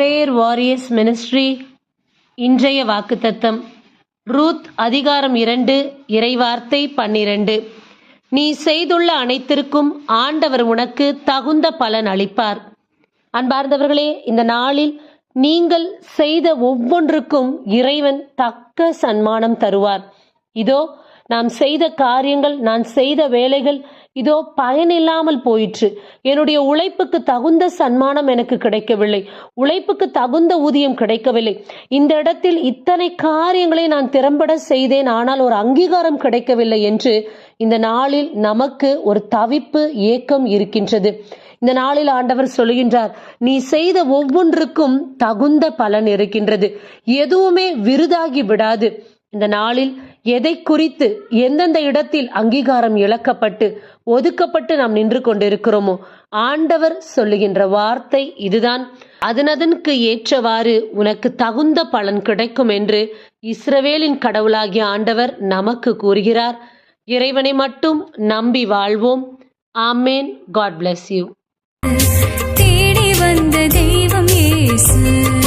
Warriors ministry இன்றைய வாக்குத்தத்தம். Ruth அதிகாரம் இரண்டு இறைவார்த்தை பன்னிரண்டு. நீ செய்துள்ள அனைத்திற்கும் ஆண்டவர் உனக்கு தகுந்த பலன் அளிப்பார். அன்பார்ந்தவர்களே இந்த நாளில் நீங்கள் செய்த ஒவ்வொன்றுக்கும் இறைவன் தக்க சன்மானம் தருவார். இதோ நாம் செய்த காரியங்கள் நான் செய்த வேலைகள் இதோ பயனில்லாமல் போயிற்று. என்னுடைய உழைப்புக்கு தகுந்த சன்மானம் எனக்கு கிடைக்கவில்லை. உழைப்புக்கு தகுந்த ஊதியம் கிடைக்கவில்லை. இந்த இடத்தில் இத்தனை காரியங்களை நான் திறம்பட செய்தேன் ஆனால் ஒரு அங்கீகாரம் கிடைக்கவில்லை என்று இந்த நாளில் நமக்கு ஒரு தவிப்பு ஏக்கம் இருக்கின்றது. இந்த நாளில் ஆண்டவர் சொல்லுகின்றார் நீ செய்த ஒவ்வொன்றுக்கும் தகுந்த பலன் இருக்கின்றது. எதுவுமே விருதாகி விடாது. இந்த நாளில் எதை குறித்து எந்தெந்த இடத்தில் அங்கீகாரம் இழக்கப்பட்டு ஒதுக்கப்பட்டு நாம் நின்று கொண்டிருக்கிறோமோ ஆண்டவர் சொல்லுகின்ற வார்த்தை இதுதான். அதனதனுக்கு ஏற்றவாறு உனக்கு தகுந்த பலன் கிடைக்கும் என்று இஸ்ரவேலின் கடவுளாகிய ஆண்டவர் நமக்கு கூறுகிறார். இறைவனை மட்டும் நம்பி வாழ்வோம். ஆமேன். God bless you. தேடி வந்த தெய்வம் இயேசு.